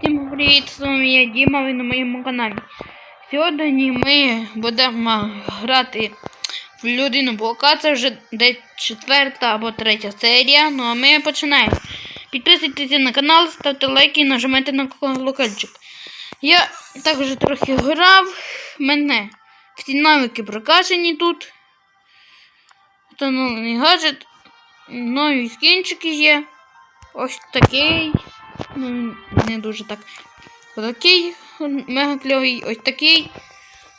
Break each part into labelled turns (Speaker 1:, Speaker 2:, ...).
Speaker 1: Всім привіт, з вами я Діма, ви на моєму каналі. Сьогодні ми будемо грати в людину Бока. Це вже десь четверта або третя серія. Ну а ми починаємо. Підписуйтесь на канал, ставте лайки і нажимайте на колокольчик. Я також трохи грав. Мене всі навики прокачані тут. Встановлений гаджет. Нові скінчики є. Ось такий. Ну, не дуже так. Отакий мега кльовий, ось такий,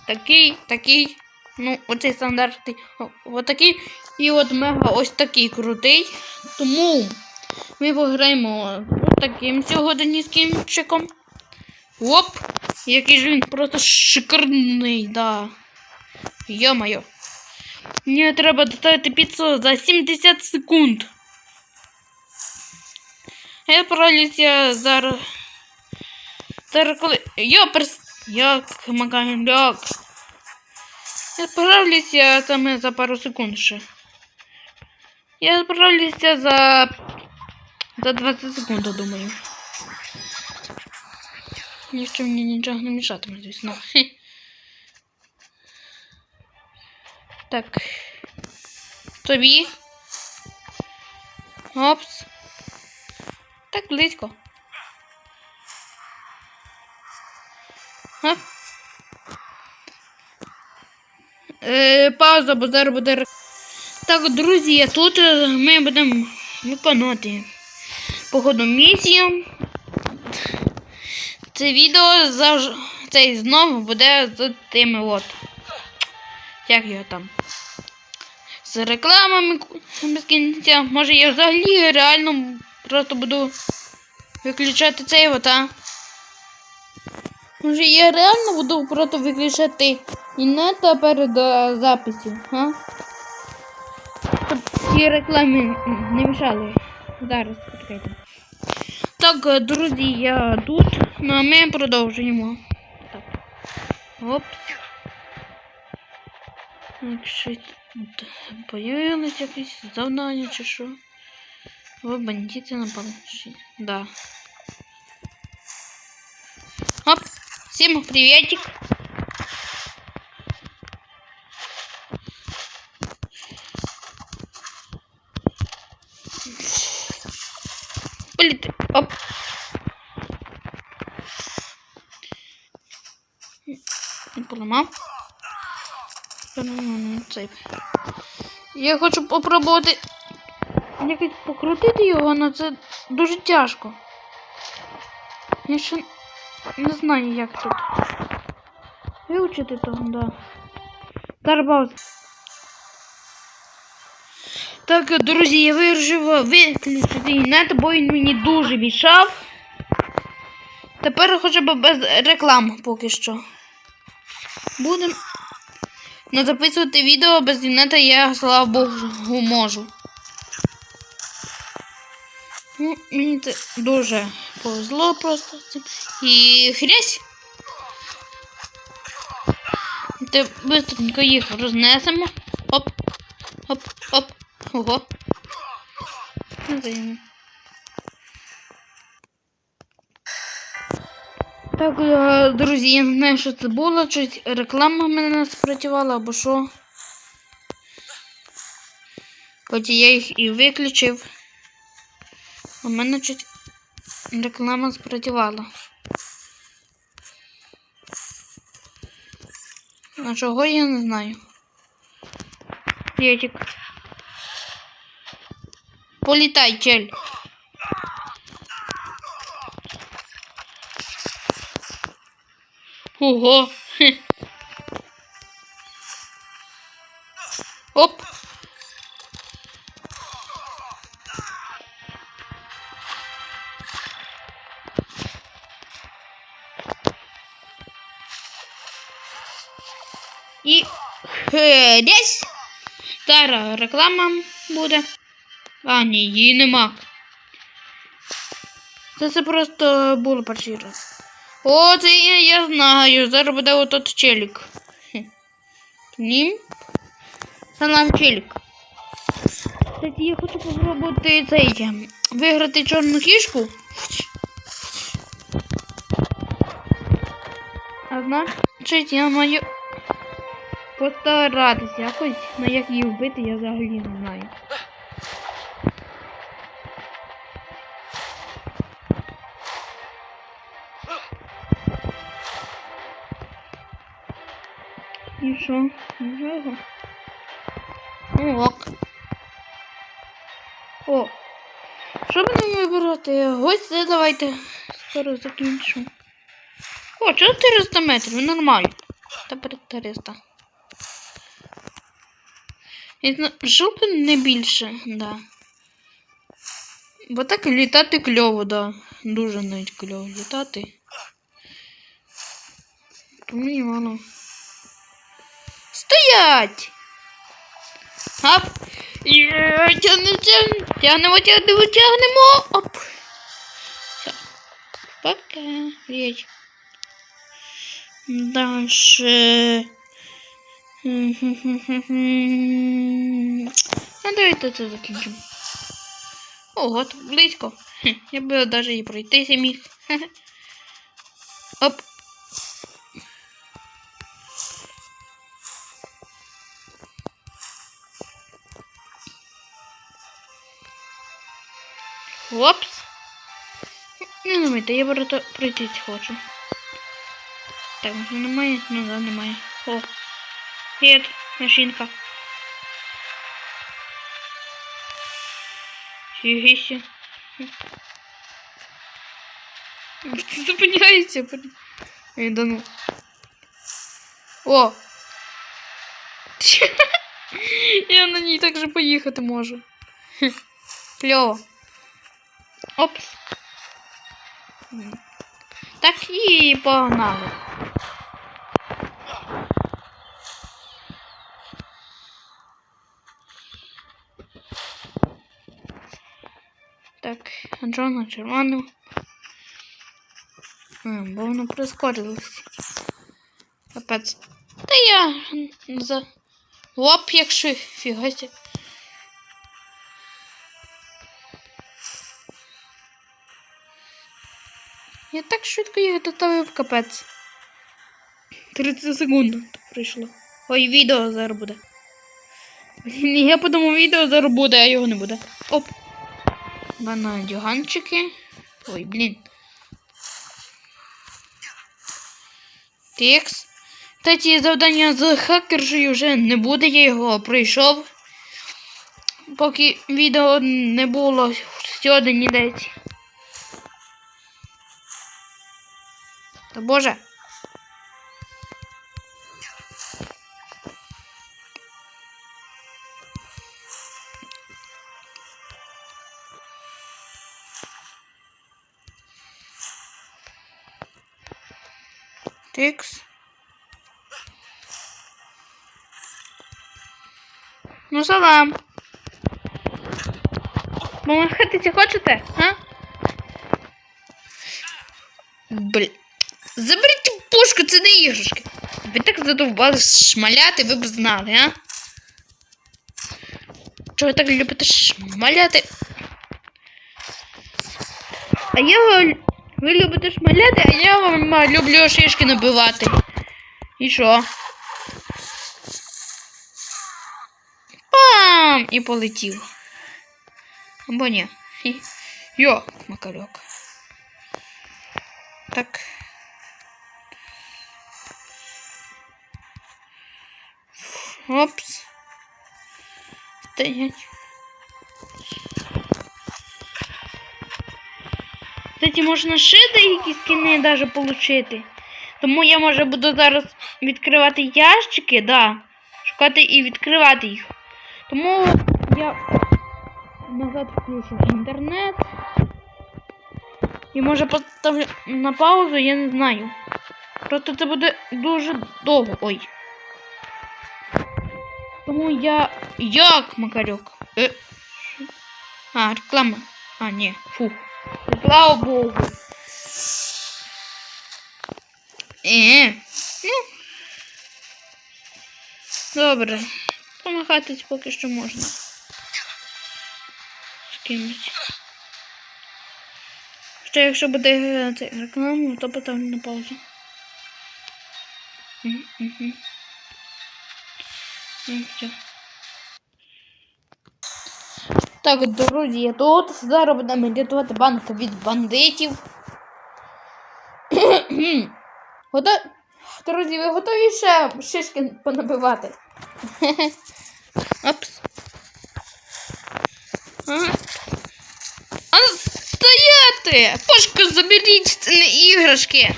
Speaker 1: такий, такий. Ну, оцей стандартний. Отакий. І от мега ось такий крутий. Тому ми пограємо таким сьогодні скінчиком. Оп! Який ж він просто шикарний, да. Йо-моє. Мені треба доставити піцу за 70 секунд. Я зараз. Зараз коли. Йоперс. Як макаляк. Я справлюся саме за пару секунд ще. Я справлюся за. За 20 секунд, я думаю. Якщо мені нічого не мішатиме, звісно. Так. Тобі. Опс. Так близько. Е, пауза, бо зараз буде. Так, друзі, тут е, ми будемо виконувати походу місію. Це відео завж... цей знову буде з тими от. Як його там? З рекламами без кінця. Може я взагалі реально просто буду виключати цей от, а? Може я реально буду просто виключати інета перед е, записю, а? Щоб ці реклами не мішали. Зараз почекайте. Так, друзі, я тут. Ну а ми продовжуємо. Так. Оп. Тут появилось якесь завдання чи що. Ви бандити напали. Да. Оп. Всем приветик. Полетай. Оп. Ну, цей. Я хочу попробувати якось покрутити його, але це дуже тяжко. Я ще не знаю, як тут. Вивчити то, да. Тарбаус. Так, друзі, я вирішив виключити інет, бо він мені дуже мішав. Тепер хоча б без реклам поки що. Будемо не записувати відео без інета я, слава Богу, можу. Ну, мені це дуже повезло просто. І хрясь. Ти быстренько їх рознесемо. Оп, оп, оп, ого. Так, е, друзі, я не знаю, що це було. Щось реклама в мене спрацювала або що. Хоч я їх і виключив. У мене чуть реклама спрацювала. А чого я не знаю. П'ятик. Політай, чель. Ого. І десь Зараз реклама буде. А, ні, її нема. Це це просто було перший раз. О, це я, я знаю. Зараз буде отот челік. Хе. Ні. Це нам челік. Кстати, я хочу попробувати цей. Виграти чорну кішку. Значить, я маю постаратися якось, на як її вбити, я взагалі не знаю. І що? Нічого? Ну, ок. О. Що будемо вибирати? Ось це давайте скоро закінчу. О, 400 метрів, нормально. Тепер 300. Жовто не більше, да. Бо так літати кльово, да. Дуже навіть кльово літати. Тому і воно. Стоять! Ап! Тягнемо, тягнемо, тягнемо, тягнемо. Оп. Все. Пока. Речь. Дальше. А давайте це закінчимо. Ого, тут близько. Хе, Я би навіть і пройтися міг. Хе-хе. Оп. Опс. Не думайте, я просто пройти хочу. Так, немає? Ну да, немає. О. Привіт, машинка. Фігіся. Ти зупиняєшся. блін. Ей, да ну. О! Я на ній так же поїхати можу. Хе. Кльово. Опс. М. Так і погнали. Так, Джона червону. М, Бо воно прискорилось. Капець. Та я за лоб, якщо фігася. Я так швидко їх доставив капець. 30 секунд прийшло. Ой, відео зараз буде. Я подумав, відео зараз буде, а його не буде. Оп. Банадюганчики. Ой, блін. Текс. Кстати, завдання з хакершею вже не буде, я його пройшов. Поки відео не було сьогодні десь. Та боже. Тикс. Ну, салам. Помахатися хочете, а? Блін. Заберіть пушку, це не іграшки. Ви так задовбали шмаляти, ви б знали, а? Чого ви так любите шмаляти? А я ви любите шмаляти, а я вам люблю шишки набивати. І що? Пам! І полетів. Або ні. Йо, макарьок. Так. Опс. Стоять. Кстати, можна ще деякі скини даже получити. Тому я може буду зараз відкривати ящики, да. Шукати і відкривати їх. Тому я назад включу інтернет. І може поставлю на паузу, я не знаю. Просто це буде дуже довго. Ой. Тому я. Як, Макарюк? Е. А, реклама. А, ні, фух. Слава Богу. Е. Ну. Добре. Помахатись поки що можна. З кимось. Ще якщо буде е, це, реклама, то поставлю на паузу. Мгм. Ну, всё. Так, друзі, я тут зараз будемо рятувати банк від бандитів. Готові? Друзі, ви готові ще шишки понабивати? Опс. А ну, стояти! Пошку заберіть, це не іграшки.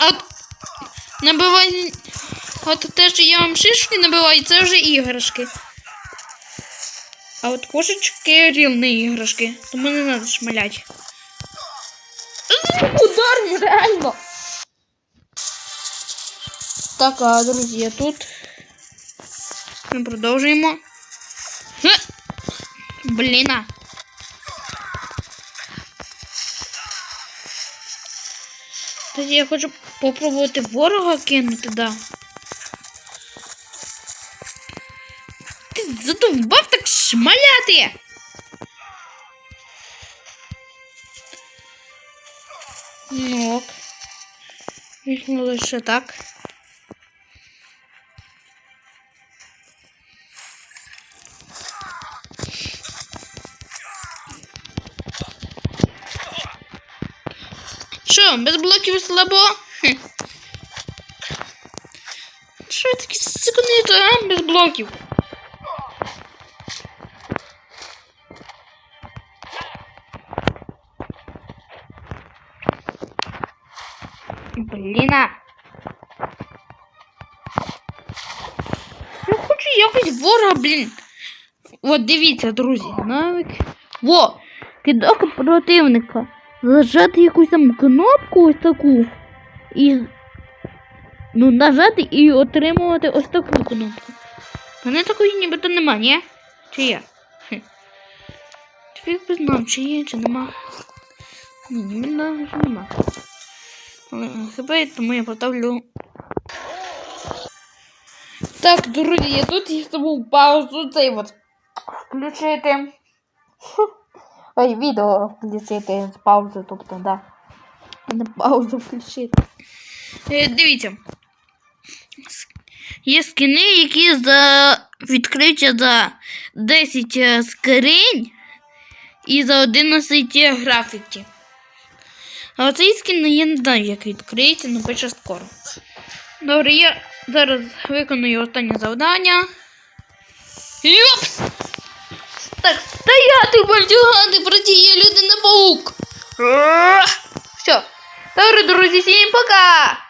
Speaker 1: От набивай. От те, що я вам шишки набиваю, це вже іграшки. А от кошечки рівні іграшки, тому не треба шмалять. Удар реально. Так, а друзі, я тут. Ми продовжуємо. Ге! Блін. Тоді я хочу попробувати ворога кинути, да. Ти задовбав так шмаляти. Ну ок. Візьму лише так. Що, без блоків слабо? Хе. Що такі секундito, а? Без блоків. Якось ворога, блін. От дивіться, друзі, навик. Во! Кидок противника. Зажати якусь там кнопку ось таку. І. Ну, нажати і отримувати ось таку кнопку. А не такої нібито нема, ні? Чи є? Фіг би знав, чи є, чи нема. Ні, що нема. Але хіба тому я поставлю. Так, друзі, тут я забув паузу цей от включити. Ой, відео включити з паузи, тобто, да. А не паузу включити. Е, дивіться. Є скини, які за відкриття за 10 е, скринь і за 11 графіті. А оцей скін я не знаю, як відкриється, але пише скоро. Добре, я зараз виконую останнє завдання. Йопс! Так, стояти, бандюгани, протіє людина паук. Все. Добре, друзі, всім пока!